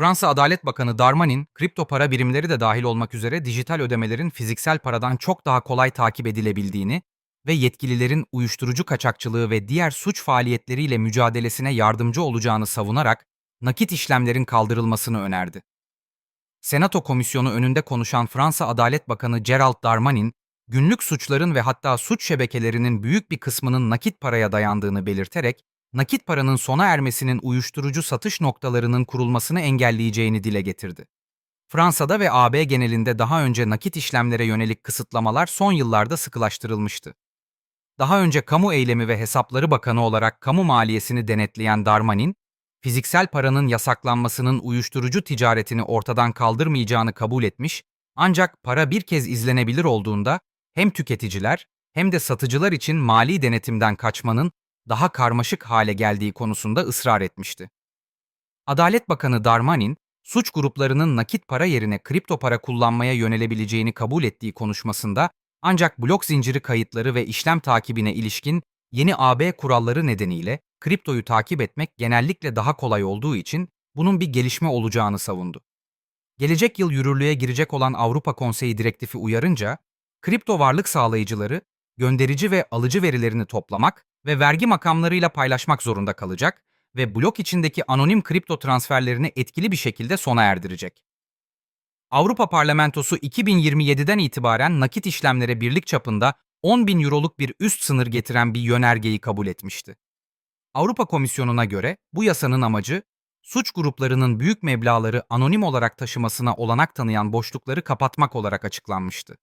Fransa Adalet Bakanı Darmanin, kripto para birimleri de dahil olmak üzere dijital ödemelerin fiziksel paradan çok daha kolay takip edilebildiğini ve yetkililerin uyuşturucu kaçakçılığı ve diğer suç faaliyetleriyle mücadelesine yardımcı olacağını savunarak nakit işlemlerin kaldırılmasını önerdi. Senato komisyonu önünde konuşan Fransa Adalet Bakanı Gerald Darmanin, günlük suçların ve hatta suç şebekelerinin büyük bir kısmının nakit paraya dayandığını belirterek, nakit paranın sona ermesinin uyuşturucu satış noktalarının kurulmasını engelleyeceğini dile getirdi. Fransa'da ve AB genelinde daha önce nakit işlemlere yönelik kısıtlamalar son yıllarda sıkılaştırılmıştı. Daha önce Kamu Eylemi ve Hesapları Bakanı olarak kamu maliyesini denetleyen Darmanin, fiziksel paranın yasaklanmasının uyuşturucu ticaretini ortadan kaldırmayacağını kabul etmiş, ancak para bir kez izlenebilir olduğunda hem tüketiciler hem de satıcılar için mali denetimden kaçmanın daha karmaşık hale geldiği konusunda ısrar etmişti. Adalet Bakanı Darmanin, suç gruplarının nakit para yerine kripto para kullanmaya yönelebileceğini kabul ettiği konuşmasında ancak blok zinciri kayıtları ve işlem takibine ilişkin yeni AB kuralları nedeniyle kriptoyu takip etmek genellikle daha kolay olduğu için bunun bir gelişme olacağını savundu. Gelecek yıl yürürlüğe girecek olan Avrupa Konseyi direktifi uyarınca, kripto varlık sağlayıcıları gönderici ve alıcı verilerini toplamak ve vergi makamlarıyla paylaşmak zorunda kalacak ve blok içindeki anonim kripto transferlerini etkili bir şekilde sona erdirecek. Avrupa Parlamentosu 2027'den itibaren nakit işlemlere birlik çapında 10 bin euroluk bir üst sınır getiren bir yönergeyi kabul etmişti. Avrupa Komisyonu'na göre bu yasanın amacı, suç gruplarının büyük meblağları anonim olarak taşımasına olanak tanıyan boşlukları kapatmak olarak açıklanmıştı.